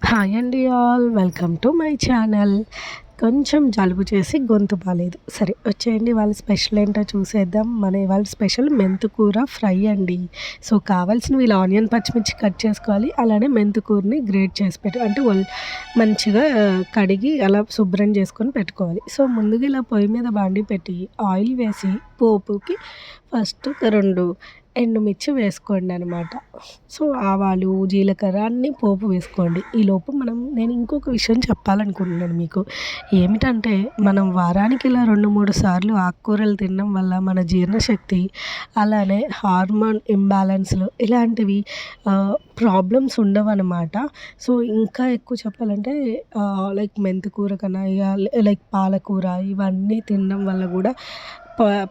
Hi అండి all welcome to my channel కొంచెం జలుబు చేసి గొంతు బాగాలేదు సరే వచ్చేయండి వాళ్ళ స్పెషల్ ఏంటో చూసేద్దాం. మన వాళ్ళ స్పెషల్ మెంతుకూర ఫ్రై అండి. సో కావాల్సిన వీళ్ళు ఆనియన్ పచ్చిమిర్చి కట్ చేసుకోవాలి. అలానే మెంతుకూరని గ్రేట్ చేసి పెట్టు అంటే మంచిగా కడిగి అలా శుభ్రం చేసుకొని పెట్టుకోవాలి. సో ముందుగా ఇలా పొయ్యి మీద బాండి పెట్టి ఆయిల్ వేసి పోపుకి ఫస్ట్ రెండు ఎండుమిర్చి వేసుకోండి అనమాట సో ఆవాలు జీలకర్ర అన్నీ పోపు వేసుకోండి. ఈలోపు మనం నేను ఇంకొక విషయం చెప్పాలనుకుంటున్నాను మీకు. ఏమిటంటే మనం వారానికి ఇలా రెండు మూడు సార్లు ఆకుకూరలు తినడం వల్ల మన జీర్ణశక్తి అలానే హార్మోన్ ఇంబ్యాలెన్స్లు ఇలాంటివి ప్రాబ్లమ్స్ ఉండవన్నమాట. సో ఇంకా ఎక్కువ చెప్పాలంటే లైక్ మెంతికూర కన్నా లైక్ పాలకూర ఇవన్నీ తినడం వల్ల కూడా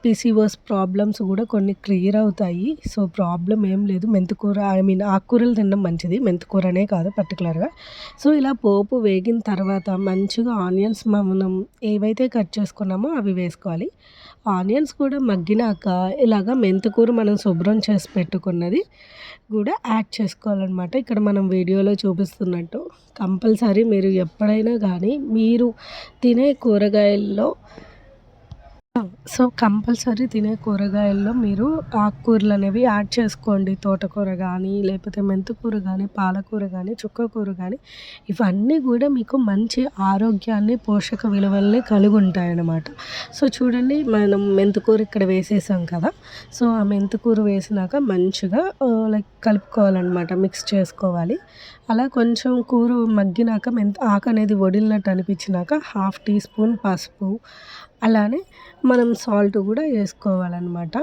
పిసిఓస్ ప్రాబ్లమ్స్ కూడా కొన్ని క్లియర్ అవుతాయి. సో ప్రాబ్లం ఏం లేదు. మెంతికూర ఐ మీన్ ఆకుకూరలు తినడం మంచిది. మెంతికూరనే కాదు పర్టికులర్గా సో ఇలా పోపు వేగిన తర్వాత మంచిగా ఆనియన్స్ మనం ఏవైతే కట్ చేసుకున్నామో అవి వేసుకోవాలి. ఆనియన్స్ కూడా మగ్గినాక ఇలాగ మెంతికూర మనం శుభ్రం చేసి పెట్టుకున్నది కూడా యాడ్ చేసుకోవాలన్నమాట. ఇక్కడ మనం వీడియోలో చూపిస్తున్నట్టు కంపల్సరీ మీరు ఎప్పుడైనా కానీ మీరు తినే కూరగాయల్లో సో కంపల్సరీ తినే కూరగాయల్లో మీరు ఆకుకూరలు అనేవి యాడ్ చేసుకోండి. తోటకూర కానీ లేకపోతే మెంతికూర కానీ పాలకూర కానీ చుక్కకూర కానీ ఇవన్నీ కూడా మీకు మంచి ఆరోగ్యాన్ని పోషక విలువల్ని కలిగి ఉంటాయి అన్నమాట సో చూడండి మనం మెంతికూర ఇక్కడ వేసేసాం కదా. సో ఆ మెంతికూర వేసినాక మంచిగా లైక్ కలుపుకోవాలన్నమాట మిక్స్ చేసుకోవాలి. అలా కొంచెం కూర మగ్గినాక మెంత ఆకు అనేది వడిలినట్టు అనిపించినాక హాఫ్ టీ స్పూన్ పసుపు అలానే మనం సాల్ట్ కూడా వేసుకోవాలన్నమాట.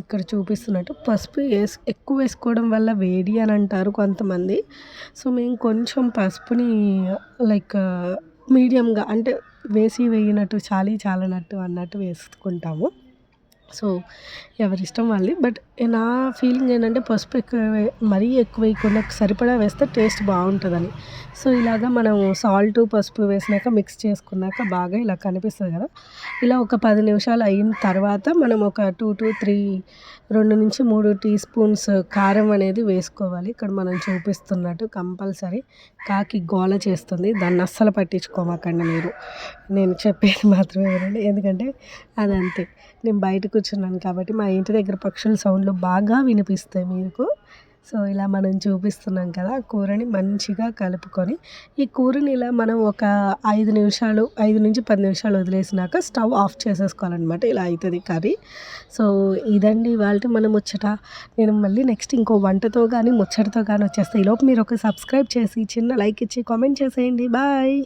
ఇక్కడ చూపిస్తున్నట్టు పసుపు వేసు ఎక్కువ వేసుకోవడం వల్ల వేడి అని అంటారు కొంతమంది. సో మేము కొంచెం పసుపుని లైక్ మీడియంగా అంటే వేసి వేయనట్టు చాలీ చాలనట్టు అన్నట్టు వేసుకుంటాము. సో ఎవరి ఇష్టం వాళ్ళది. బట్ నా ఫీలింగ్ ఏంటంటే పసుపు ఎక్కువ మరీ ఎక్కువ వేయకుండా సరిపడా వేస్తే టేస్ట్ బాగుంటుందని. సో ఇలాగ మనం సాల్ట్ పసుపు వేసినాక మిక్స్ చేసుకున్నాక బాగా ఇలా కనిపిస్తుంది కదా. ఇలా ఒక పది నిమిషాలు అయిన తర్వాత మనం ఒక టూ టు త్రీ రెండు నుంచి మూడు టీ స్పూన్స్ కారం అనేది వేసుకోవాలి. ఇక్కడ మనం చూపిస్తున్నట్టు కంపల్సరీ కాకి గోల చేస్తుంది. దాన్ని అస్సలు పట్టించుకోమాకండి మీరు. నేను చెప్పేది మాత్రమే వినండి. ఎందుకంటే అది అంతే. నేను బయట కూర్చున్నాను కాబట్టి మా ఇంటి దగ్గర పక్షుల సౌండ్లు బాగా వినిపిస్తాయి మీకు. సో ఇలా మనం చూపిస్తున్నాం కదా కూరని మంచిగా కలుపుకొని ఈ కూరని ఇలా మనం ఒక ఐదు నిమిషాలు ఐదు నుంచి పది నిమిషాలు వదిలేసినాక స్టవ్ ఆఫ్ చేసేసుకోవాలన్నమాట. ఇలా అవుతుంది కర్రీ. సో ఇదండి వాళ్ళ మనం ముచ్చట. నేను మళ్ళీ నెక్స్ట్ ఇంకో వంటతో కానీ ముచ్చటతో కానీ వచ్చేస్తాయి ఈలోపు మీరు ఒక సబ్స్క్రైబ్ చేసి చిన్న లైక్ ఇచ్చి కామెంట్ చేసేయండి. బాయ్!